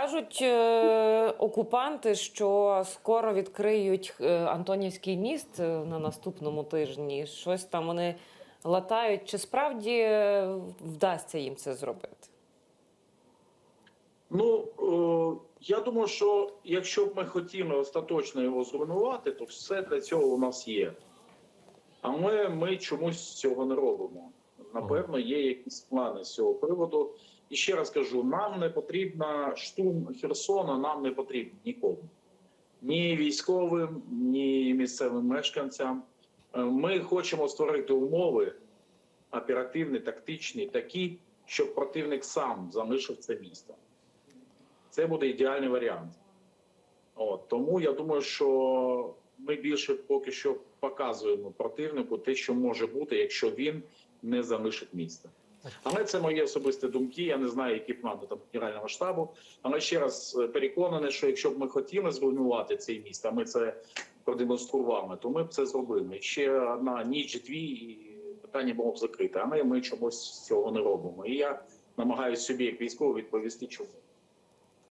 Кажуть е, окупанти, що скоро відкриють е, Антонівський міст е, на наступному тижні. Щось там вони латають. Чи справді вдасться їм це зробити? Ну я думаю, що якщо б ми хотіли остаточно його зруйнувати, то все для цього у нас є. Але ми чомусь цього не робимо. Напевно, є якісь плани з цього приводу. І ще раз кажу: нам не потрібна штурм Херсона, нам не потрібен нікому. Ні військовим, ні місцевим мешканцям. Е, Ми хочемо створити умови оперативні, тактичні, такі, щоб противник сам залишив це місто. Це буде ідеальний варіант. От, тому я думаю, що ми більше поки що показуємо противнику те, що може бути, якщо він не залишить міста. Але це мої особисті думки. Я не знаю, які плани там генерального штабу. Але ще раз е, переконаний, що якщо б ми хотіли зруйнувати цей міст, а ми це продемонстрували, то ми б це зробили. Ще одна ніч, дві і питання було б закрите. Але ми чомусь цього не робимо. І я намагаюся собі, як військовий, відповісти, чому.